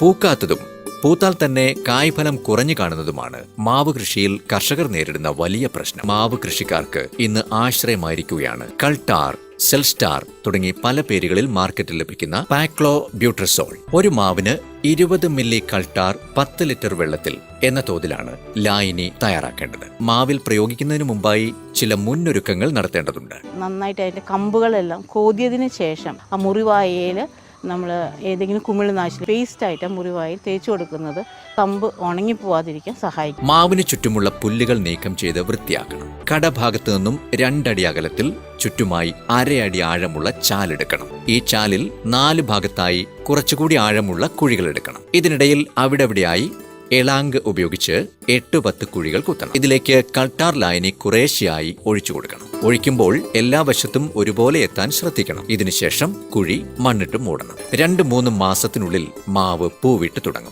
പൂക്കാത്തതും പൂത്താൽ തന്നെ കായ്ഫലം കുറഞ്ഞു കാണുന്നതുമാണ്. മാവ് കൃഷിയിൽ കർഷകർ നേരിടുന്ന വലിയ പ്രശ്നം. മാവ് കൃഷിക്കാർക്ക് ഇന്ന് ആശ്രയമായിരിക്കുകയാണ്. കൾട്ടാർ സെൽസ്റ്റാർ തുടങ്ങി പല പേരുകളിൽ മാർക്കറ്റിൽ ലഭിക്കുന്ന പാക്ലോ ബ്യൂട്രസോൾ ഒരു മാവിന് ഇരുപത് മില്ലി കൾട്ടാർ പത്ത് ലിറ്റർ വെള്ളത്തിൽ എന്ന തോതിലാണ് ലായിനി തയ്യാറാക്കേണ്ടത്. മാവിൽ പ്രയോഗിക്കുന്നതിന് മുമ്പായി ചില മുന്നൊരുക്കങ്ങൾ നടത്തേണ്ടതുണ്ട്. നന്നായിട്ട് അതിന്റെ കമ്പുകളെല്ലാം കോതിയതിനു ശേഷം ആ മുറിവായയിൽ നമ്മൾ ഏതെങ്കിലും കുമിൾനാശിനി പേസ്റ്റായിട്ട് ആയിട്ട് മുറിവായി തേച്ചു കൊടുക്കുന്നത് കമ്പ് ഉണങ്ങിപ്പോവാതിരിക്കാൻ സഹായിക്കും. മാവിന് ചുറ്റുമുള്ള പുല്ലുകൾ നീക്കം ചെയ്ത് വൃത്തിയാക്കണം. കടഭാഗത്ത് നിന്നും രണ്ടടി അകലത്തിൽ ചുറ്റുമായി അരയടി ആഴമുള്ള ചാലെടുക്കണം ഈ ചാലിൽ നാല് ഭാഗത്തായി കുറച്ചുകൂടി ആഴമുള്ള കുഴികൾ എടുക്കണം. ഇതിനിടയിൽ അവിടെവിടെയായി എളാങ്ക് ഉപയോഗിച്ച് എട്ട് പത്ത് കുഴികൾ കുത്തണം. ഇതിലേക്ക് കൾട്ടാർ ലൈനി കുറേശ്ശെയായി ഒഴിച്ചു കൊടുക്കണം. ഒഴിക്കുമ്പോൾ എല്ലാ വശത്തും ഒരുപോലെ എത്താൻ ശ്രദ്ധിക്കണം. ഇതിനുശേഷം കുഴി മണ്ണിട്ട് മൂടണം. രണ്ട് മൂന്ന് മാസത്തിനുള്ളിൽ മാവ് പൂവിട്ട് തുടങ്ങും.